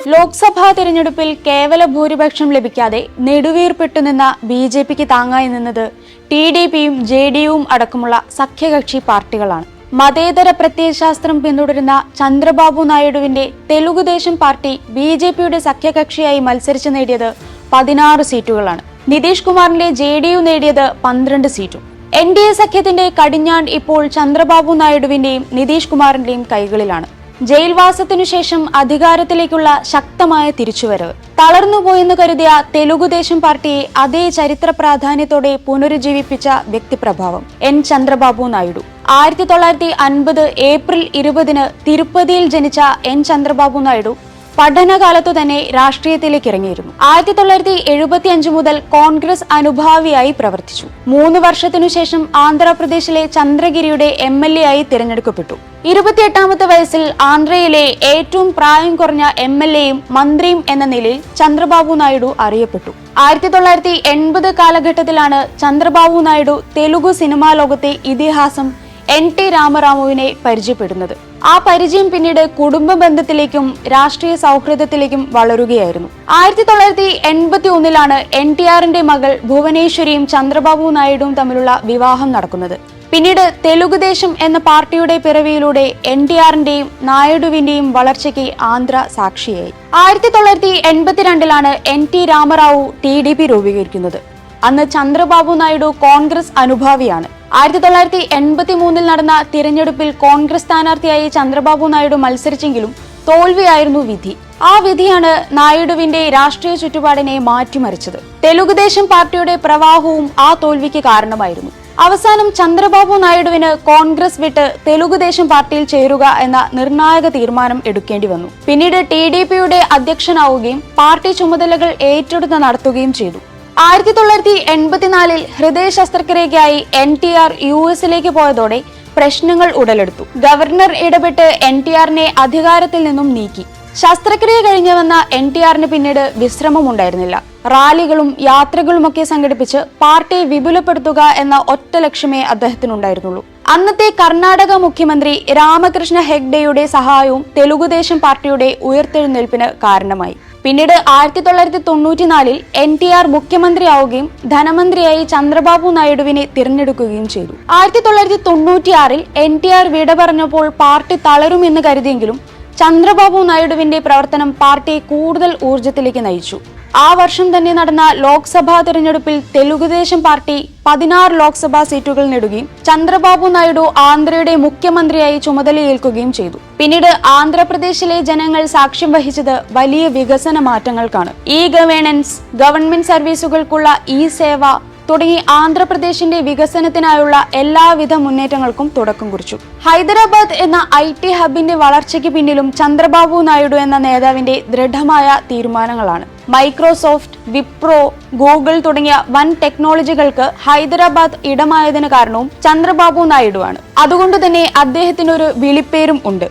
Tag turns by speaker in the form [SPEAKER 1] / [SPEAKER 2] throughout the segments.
[SPEAKER 1] ലോക്സഭാ തിരഞ്ഞെടുപ്പിൽ കേവല ഭൂരിപക്ഷം ലഭിക്കാതെ നെടുവീർപ്പെട്ടു നിന്ന ബി ജെ പിക്ക് താങ്ങായി നിന്നത് ടി ഡി പിയും ജെ ഡി യുവും അടക്കമുള്ള സഖ്യകക്ഷി പാർട്ടികളാണ്. മതേതര പ്രത്യയശാസ്ത്രം പിന്തുടരുന്ന ചന്ദ്രബാബു നായിഡുവിന്റെ തെലുഗുദേശം പാർട്ടി ബി ജെ പിയുടെ സഖ്യകക്ഷിയായി മത്സരിച്ചു നേടിയത് പതിനാറ് സീറ്റുകളാണ്. നിതീഷ് കുമാറിന്റെ ജെ ഡി യു നേടിയത് പന്ത്രണ്ട് സീറ്റും. എൻ ഡി എ സഖ്യത്തിന്റെ കടിഞ്ഞാൺ ഇപ്പോൾ ചന്ദ്രബാബു നായിഡുവിന്റെയും നിതീഷ് കുമാറിന്റെയും കൈകളിലാണ്. ജയിൽവാസത്തിനു ശേഷം അധികാരത്തിലേക്കുള്ള ശക്തമായ തിരിച്ചുവരവ്. തളർന്നുപോയെന്ന് കരുതിയ തെലുഗുദേശം പാർട്ടിയെ അതേ ചരിത്ര പ്രാധാന്യത്തോടെ പുനരുജ്ജീവിപ്പിച്ച വ്യക്തിപ്രഭാവം എൻ. ചന്ദ്രബാബു നായിഡു. ആയിരത്തി തൊള്ളായിരത്തി അൻപത് ഏപ്രിൽ ഇരുപതിന് തിരുപ്പതിയിൽ ജനിച്ച എൻ. ചന്ദ്രബാബു നായിഡു പഠനകാലത്തു തന്നെ രാഷ്ട്രീയത്തിലേക്ക് ഇറങ്ങിയിരുന്നു. ആയിരത്തി തൊള്ളായിരത്തി എഴുപത്തി അഞ്ച് മുതൽ കോൺഗ്രസ് അനുഭാവിയായി പ്രവർത്തിച്ചു. മൂന്ന് വർഷത്തിനു ശേഷം ആന്ധ്രാപ്രദേശിലെ ചന്ദ്രഗിരിയുടെ എം. എൽ. എ. ആയി തിരഞ്ഞെടുക്കപ്പെട്ടു. ഇരുപത്തിയെട്ടാമത്തെ വയസ്സിൽ ആന്ധ്രയിലെ ഏറ്റവും പ്രായം കുറഞ്ഞ എം എൽ എയും മന്ത്രിയും എന്ന നിലയിൽ ചന്ദ്രബാബു നായിഡു അറിയപ്പെട്ടു. ആയിരത്തി തൊള്ളായിരത്തി എൺപത് കാലഘട്ടത്തിലാണ് ചന്ദ്രബാബു നായിഡു തെലുഗു സിനിമാ ലോകത്തെ ഇതിഹാസം എൻ ടി രാമറാമുവിനെ പരിചയപ്പെടുന്നത്. ആ പരിചയം പിന്നീട് കുടുംബ ബന്ധത്തിലേക്കും രാഷ്ട്രീയ സൗഹൃദത്തിലേക്കും വളരുകയായിരുന്നു. ആയിരത്തി തൊള്ളായിരത്തി എൺപത്തി ഒന്നിലാണ് എൻ ടി ആറിന്റെ മകൾ ഭുവനേശ്വരിയും ചന്ദ്രബാബു നായിഡുവും തമ്മിലുള്ള വിവാഹം നടക്കുന്നത്. പിന്നീട് തെലുഗുദേശം എന്ന പാർട്ടിയുടെ പിറവിയിലൂടെ എൻ ഡി ആറിന്റെയും നായിഡുവിന്റെയും വളർച്ചയ്ക്ക് ആന്ധ്ര സാക്ഷിയായി. ആയിരത്തി തൊള്ളായിരത്തി എൺപത്തിരണ്ടിലാണ് N T Rama Rao T D P രൂപീകരിക്കുന്നത്. അന്ന് ചന്ദ്രബാബു നായിഡു കോൺഗ്രസ് അനുഭാവിയാണ്. ആയിരത്തി തൊള്ളായിരത്തി എൺപത്തി മൂന്നിൽ നടന്ന തിരഞ്ഞെടുപ്പിൽ കോൺഗ്രസ് സ്ഥാനാർത്ഥിയായി ചന്ദ്രബാബു നായിഡു മത്സരിച്ചെങ്കിലും തോൽവിയായിരുന്നു വിധി. ആ വിധിയാണ് നായിഡുവിന്റെ രാഷ്ട്രീയ ചുറ്റുപാടിനെ മാറ്റിമറിച്ചത്. തെലുഗുദേശം പാർട്ടിയുടെ പ്രവാഹവും ആ തോൽവിക്ക് കാരണമായിരുന്നു. അവസാനം ചന്ദ്രബാബു നായിഡുവിന് കോൺഗ്രസ് വിട്ട് തെലുഗുദേശം പാർട്ടിയിൽ ചേരുക എന്ന നിർണായക തീരുമാനം എടുക്കേണ്ടി വന്നു. പിന്നീട് ടി ഡി പിയുടെ അധ്യക്ഷനാവുകയും പാർട്ടി ചുമതലകൾ ഏറ്റെടുത്ത് നടത്തുകയും ചെയ്തു. ആയിരത്തി തൊള്ളായിരത്തി എൺപത്തിനാലിൽ ഹൃദയ ശസ്ത്രക്രിയയ്ക്കായി എൻ ടി ആർ യു എസിലേക്ക് പോയതോടെ പ്രശ്നങ്ങൾ ഉടലെടുത്തു. ഗവർണർ ഇടപെട്ട് എൻ ടി ആറിനെ അധികാരത്തിൽ നിന്നും നീക്കി. ശസ്ത്രക്രിയ കഴിഞ്ഞു വന്ന എൻ ടി ആറിന് പിന്നീട് വിശ്രമമുണ്ടായിരുന്നില്ല. റാലികളും യാത്രകളുമൊക്കെ സംഘടിപ്പിച്ച് പാർട്ടിയെ വിപുലപ്പെടുത്തുക എന്ന ഒറ്റ ലക്ഷ്യമേ അദ്ദേഹത്തിനുണ്ടായിരുന്നുള്ളൂ. അന്നത്തെ കർണാടക മുഖ്യമന്ത്രി രാമകൃഷ്ണ ഹെഗ്ഡെയുടെ സഹായവും തെലുഗുദേശം പാർട്ടിയുടെ ഉയർത്തെഴുന്നേൽപ്പിന് കാരണമായി. പിന്നീട് ആയിരത്തി തൊള്ളായിരത്തി തൊണ്ണൂറ്റിനാലിൽ എൻ ടി ആർ മുഖ്യമന്ത്രിയാവുകയും ധനമന്ത്രിയായി ചന്ദ്രബാബു നായിഡുവിനെ തിരഞ്ഞെടുക്കുകയും ചെയ്തു. ആയിരത്തി തൊള്ളായിരത്തി തൊണ്ണൂറ്റിയാറിൽ എൻ ടി ആർ വിട പറഞ്ഞപ്പോൾ പാർട്ടി തളരുമെന്ന് കരുതിയെങ്കിലും ചന്ദ്രബാബു നായിഡുവിന്റെ പ്രവർത്തനം പാർട്ടിയെ കൂടുതൽ ഊർജത്തിലേക്ക് നയിച്ചു. ആ വർഷം തന്നെ നടന്ന ലോക്സഭാ തെരഞ്ഞെടുപ്പിൽ തെലുഗുദേശം പാർട്ടി പതിനാറ് ലോക്സഭാ സീറ്റുകൾ നേടുകയും ചന്ദ്രബാബു നായിഡു ആന്ധ്രയുടെ മുഖ്യമന്ത്രിയായി ചുമതലയേൽക്കുകയും ചെയ്തു. പിന്നീട് ആന്ധ്രാപ്രദേശിലെ ജനങ്ങൾ സാക്ഷ്യം വഹിച്ചത് വലിയ വികസന മാറ്റങ്ങൾക്കാണ്. ഇ ഗവേണൻസ് ഗവൺമെന്റ് സർവീസുകൾക്കുള്ള ഇ സേവ തുടങ്ങി ആന്ധ്രാപ്രദേശിന്റെ വികസനത്തിനായുള്ള എല്ലാവിധ മുന്നേറ്റങ്ങൾക്കും തുടക്കം കുറിച്ചു. ഹൈദരാബാദ് എന്ന ഐ ടി ഹബിന്റെ വളർച്ചയ്ക്ക് പിന്നിലും ചന്ദ്രബാബു നായിഡു എന്ന നേതാവിന്റെ ദൃഢമായ തീരുമാനങ്ങളാണ്. മൈക്രോസോഫ്റ്റ് വിപ്രോ ഗൂഗിൾ തുടങ്ങിയ വൻ ടെക്നോളജികൾക്ക് ഹൈദരാബാദ് ഇടമായതിന് കാരണവും ചന്ദ്രബാബു നായിഡു ആണ് അതുകൊണ്ട് തന്നെ അദ്ദേഹത്തിനൊരു വിളിപ്പേരും ഉണ്ട്.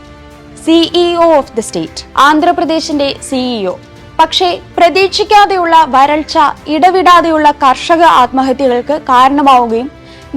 [SPEAKER 1] സിഇഒ ഓഫ് ദി സ്റ്റേറ്റ് ആന്ധ്രാപ്രദേശിന്റെ സിഇഒ പക്ഷേ പ്രതീക്ഷിക്കാതെയുള്ള വരൾച്ച ഇടവിടാതെയുള്ള കർഷക ആത്മഹത്യകൾക്ക് കാരണമാവുകയും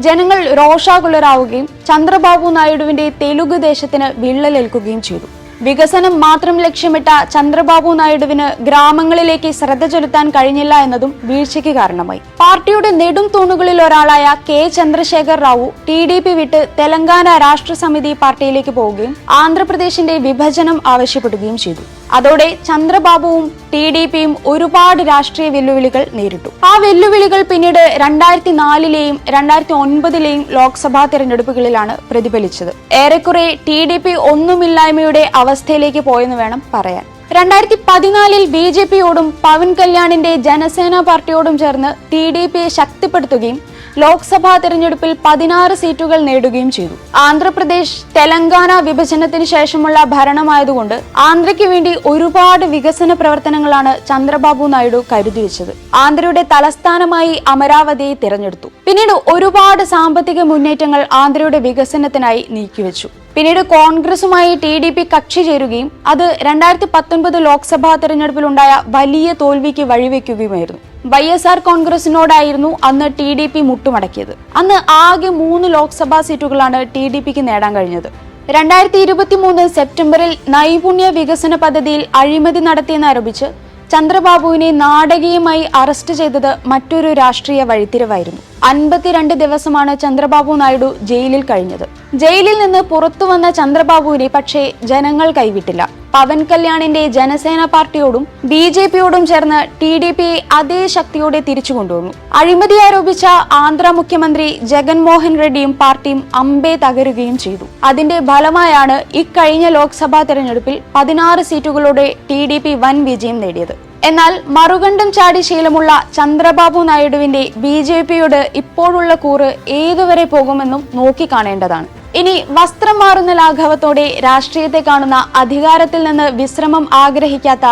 [SPEAKER 1] ജനങ്ങൾ രോഷാകുലരാവുകയും ചന്ദ്രബാബു നായിഡുവിന്റെ തെലുഗു ദേശത്തിന് വിള്ളലേൽക്കുകയും ചെയ്തു. വികസനം മാത്രം ലക്ഷ്യമിട്ട ചന്ദ്രബാബു നായിഡുവിന് ഗ്രാമങ്ങളിലേക്ക് ശ്രദ്ധ ചെലുത്താൻ കഴിഞ്ഞില്ല എന്നതും വീഴ്ചയ്ക്ക് കാരണമായി. പാർട്ടിയുടെ നെടും തൂണുകളിൽ ഒരാളായ K. Chandrashekar Rao T D P വിട്ട് തെലങ്കാന രാഷ്ട്ര സമിതി പാർട്ടിയിലേക്ക് പോവുകയും ആന്ധ്രാപ്രദേശിന്റെ വിഭജനം ആവശ്യപ്പെടുകയും ചെയ്തു. അതോടെ ചന്ദ്രബാബുവും ടി ഡി പിയും ഒരുപാട് രാഷ്ട്രീയ വെല്ലുവിളികൾ നേരിട്ടു. ആ വെല്ലുവിളികൾ പിന്നീട് രണ്ടായിരത്തി നാലിലെയും രണ്ടായിരത്തി ഒൻപതിലെയും ലോക്സഭാ തെരഞ്ഞെടുപ്പുകളിലാണ് പ്രതിഫലിച്ചത്. ഏറെക്കുറെ ടി ഡി പി ഒന്നുമില്ലായ്മയുടെ അവസ്ഥയിലേക്ക് പോയെന്ന് വേണം പറയാൻ. രണ്ടായിരത്തി പതിനാലിൽ ബി ജെ പിയോടും പവൻ കല്യാണിന്റെ ജനസേന പാർട്ടിയോടും ചേർന്ന് ടി ഡി പിയെ ശക്തിപ്പെടുത്തുകയും ലോക്സഭാ തെരഞ്ഞെടുപ്പിൽ പതിനാറ് സീറ്റുകൾ നേടുകയും ചെയ്തു. ആന്ധ്രാപ്രദേശ് തെലങ്കാന വിഭജനത്തിന് ശേഷമുള്ള ഭരണമായതുകൊണ്ട് ആന്ധ്രയ്ക്ക് വേണ്ടി ഒരുപാട് വികസന പ്രവർത്തനങ്ങളാണ് ചന്ദ്രബാബു നായിഡു കരുതി വെച്ചത് ആന്ധ്രയുടെ തലസ്ഥാനമായി അമരാവതിയെ തിരഞ്ഞെടുത്തു. പിന്നീട് ഒരുപാട് സാമ്പത്തിക മുന്നേറ്റങ്ങൾ ആന്ധ്രയുടെ വികസനത്തിനായി നീക്കിവെച്ചു. പിന്നീട് കോൺഗ്രസുമായി ടി ഡി പി കക്ഷി ചേരുകയും അത് രണ്ടായിരത്തി പത്തൊൻപത് ലോക്സഭാ തെരഞ്ഞെടുപ്പിലുണ്ടായ വലിയ തോൽവിക്ക് വഴിവെക്കുകയുമായിരുന്നു. വൈ എസ് ആർ കോൺഗ്രസിനോടായിരുന്നു അന്ന് ടി ഡി പി മുട്ടുമടക്കിയത്. അന്ന് ആകെ മൂന്ന് ലോക്സഭാ സീറ്റുകളാണ് ടി ഡി പിക്ക് നേടാൻ കഴിഞ്ഞത്. രണ്ടായിരത്തി ഇരുപത്തി മൂന്ന് സെപ്റ്റംബറിൽ നൈപുണ്യ വികസന പദ്ധതിയിൽ അഴിമതി നടത്തിയെന്നാരോപിച്ച് ചന്ദ്രബാബുവിനെ നാടകീയമായി അറസ്റ്റ് ചെയ്തത് മറ്റൊരു രാഷ്ട്രീയ വഴിത്തിരിവായിരുന്നു. അൻപത്തിരണ്ട് ദിവസമാണ് ചന്ദ്രബാബു നായിഡു ജയിലിൽ കഴിഞ്ഞത്. ജയിലിൽ നിന്ന് പുറത്തുവന്ന ചന്ദ്രബാബുവിനെ പക്ഷേ ജനങ്ങൾ കൈവിട്ടില്ല. പവൻ കല്യാണിന്റെ ജനസേന പാർട്ടിയോടും ബി ജെ പിയോടും ചേർന്ന് ടി ഡി പിയെ അതേ ശക്തിയോടെ തിരിച്ചു കൊണ്ടുവന്നു. അഴിമതി ആരോപിച്ച ആന്ധ്ര മുഖ്യമന്ത്രി ജഗൻമോഹൻ റെഡ്ഡിയും പാർട്ടിയും അമ്പേ തകരുകയും ചെയ്തു. അതിന്റെ ഫലമായാണ് ഇക്കഴിഞ്ഞ ലോക്സഭാ തെരഞ്ഞെടുപ്പിൽ പതിനാറ് സീറ്റുകളോടെ ടി ഡി പി വൻ വിജയം നേടിയത്. എന്നാൽ മറുകണ്ഠം ചാടി ശീലമുള്ള ചന്ദ്രബാബു നായിഡുവിന്റെ ബി ജെ പിയോട് ഇപ്പോഴുള്ള കൂറ് ഏതുവരെ പോകുമെന്നും നോക്കിക്കാണേണ്ടതാണ്. ഇനി വസ്ത്രം മാറുന്ന ലാഘവത്തോടെ രാഷ്ട്രീയത്തെ കാണുന്ന അധികാരത്തിൽ നിന്ന് വിശ്രമം ആഗ്രഹിക്കാത്ത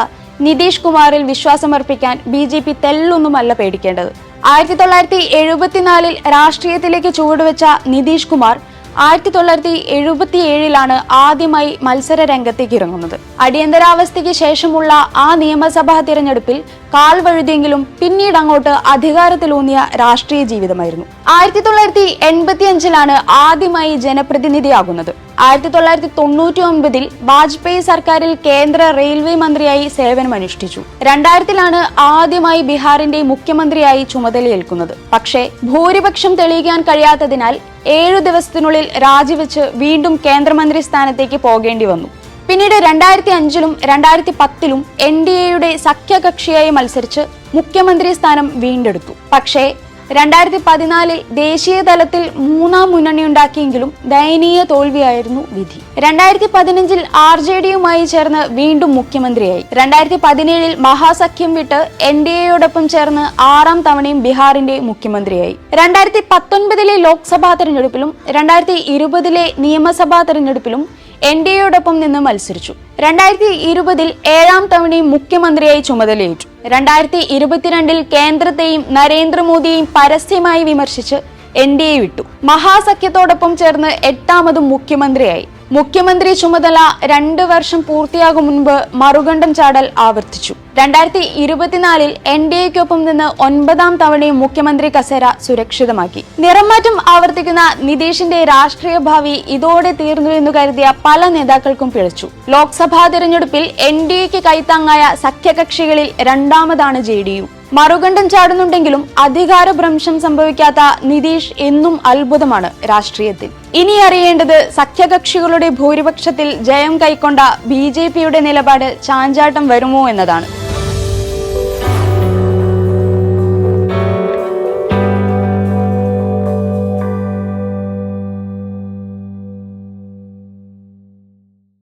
[SPEAKER 1] നിതീഷ് കുമാറിൽ വിശ്വാസമർപ്പിക്കാൻ ബി ജെ പി തെല്ലൊന്നുമല്ല പേടിക്കേണ്ടത്. ആയിരത്തി തൊള്ളായിരത്തി എഴുപത്തിനാലിൽ രാഷ്ട്രീയത്തിലേക്ക് ചുവടുവെച്ച നിതീഷ് കുമാർ ആയിരത്തി തൊള്ളായിരത്തി എഴുപത്തി ഏഴിലാണ് ആദ്യമായി മത്സര രംഗത്തേക്ക് ഇറങ്ങുന്നത്. അടിയന്തരാവസ്ഥയ്ക്ക് ശേഷമുള്ള ആ നിയമസഭാ തിരഞ്ഞെടുപ്പിൽ കാൽ വഴുതിയെങ്കിലും പിന്നീട് അങ്ങോട്ട് അധികാരത്തിലൂന്നിയ രാഷ്ട്രീയ ജീവിതമായിരുന്നു. ആയിരത്തി തൊള്ളായിരത്തി എൺപത്തി അഞ്ചിലാണ് ആദ്യമായി ജനപ്രതിനിധിയാകുന്നത്. ആയിരത്തി തൊള്ളായിരത്തി തൊണ്ണൂറ്റി ഒൻപതിൽ വാജ്പേയി സർക്കാരിൽ കേന്ദ്ര റെയിൽവേ മന്ത്രിയായി സേവനമനുഷ്ഠിച്ചു രണ്ടായിരത്തിലാണ് ആദ്യമായി ബീഹാറിന്റെ മുഖ്യമന്ത്രിയായി ചുമതലയേൽക്കുന്നത്. പക്ഷേ ഭൂരിപക്ഷം തെളിയിക്കാൻ കഴിയാത്തതിനാൽ ഏഴു ദിവസത്തിനുള്ളിൽ രാജിവെച്ച് വീണ്ടും കേന്ദ്രമന്ത്രി സ്ഥാനത്തേക്ക് പോകേണ്ടി വന്നു. പിന്നീട് രണ്ടായിരത്തി അഞ്ചിലും രണ്ടായിരത്തി പത്തിലും എൻ ഡി എയുടെ സഖ്യകക്ഷിയായി മത്സരിച്ച് മുഖ്യമന്ത്രി സ്ഥാനം വീണ്ടെടുത്തു. പക്ഷേ രണ്ടായിരത്തി പതിനാലിൽ ദേശീയ തലത്തിൽ മൂന്നാം മുന്നണി ഉണ്ടാക്കിയെങ്കിലും ദയനീയ തോൽവിയായിരുന്നു വിധി. രണ്ടായിരത്തി പതിനഞ്ചിൽ ആർ ജെ ഡിയുമായി ചേർന്ന് വീണ്ടും മുഖ്യമന്ത്രിയായി. രണ്ടായിരത്തി പതിനേഴിൽ മഹാസഖ്യം വിട്ട് എൻ ഡി എയോടൊപ്പം ചേർന്ന് ആറാം തവണയും ബീഹാറിന്റെ മുഖ്യമന്ത്രിയായി. രണ്ടായിരത്തി പത്തൊൻപതിലെ ലോക്സഭാ തെരഞ്ഞെടുപ്പിലും രണ്ടായിരത്തി ഇരുപതിലെ നിയമസഭാ തെരഞ്ഞെടുപ്പിലും എൻ ഡി എയോടൊപ്പം നിന്ന് മത്സരിച്ചു. രണ്ടായിരത്തി ഇരുപതിൽ ഏഴാം തവണയും മുഖ്യമന്ത്രിയായി ചുമതലയേറ്റു. രണ്ടായിരത്തി ഇരുപത്തിരണ്ടിൽ കേന്ദ്രത്തെയും നരേന്ദ്രമോദിയെയും പരസ്യമായി വിമർശിച്ച് എൻ ഡി എ വിട്ടു. മഹാസഖ്യത്തോടൊപ്പം ചേർന്ന് എട്ടാമതും മുഖ്യമന്ത്രിയായി. മുഖ്യമന്ത്രി ചുമതല രണ്ട് വർഷം പൂർത്തിയാകും മുൻപ് മറുകണ്ഠം ചാടൽ ആവർത്തിച്ചു. രണ്ടായിരത്തി ഇരുപത്തിനാലിൽ എൻ ഡി എക്കൊപ്പം നിന്ന് ഒൻപതാം തവണയും മുഖ്യമന്ത്രി കസേര സുരക്ഷിതമാക്കി. നിറമാറ്റം ആവർത്തിക്കുന്ന നിതീഷിന്റെ രാഷ്ട്രീയ ഭാവി ഇതോടെ തീർന്നു എന്ന് കരുതിയ പല നേതാക്കൾക്കും പിഴച്ചു. ലോക്സഭാ തിരഞ്ഞെടുപ്പിൽ എൻ ഡി എക്ക് കൈത്താങ്ങായ സഖ്യകക്ഷികളിൽ രണ്ടാമതാണ് ജെ ഡി യു. മറുകണ്ഠം ചാടുന്നുണ്ടെങ്കിലും അധികാര ഭ്രംശം സംഭവിക്കാത്ത നിതീഷ് എന്നും അത്ഭുതമാണ് രാഷ്ട്രീയത്തിൽ. ഇനി അറിയേണ്ടത് സഖ്യകക്ഷികളുടെ ഭൂരിപക്ഷത്തിൽ ജയം കൈക്കൊണ്ട ബി നിലപാട് ചാഞ്ചാട്ടം വരുമോ എന്നതാണ്.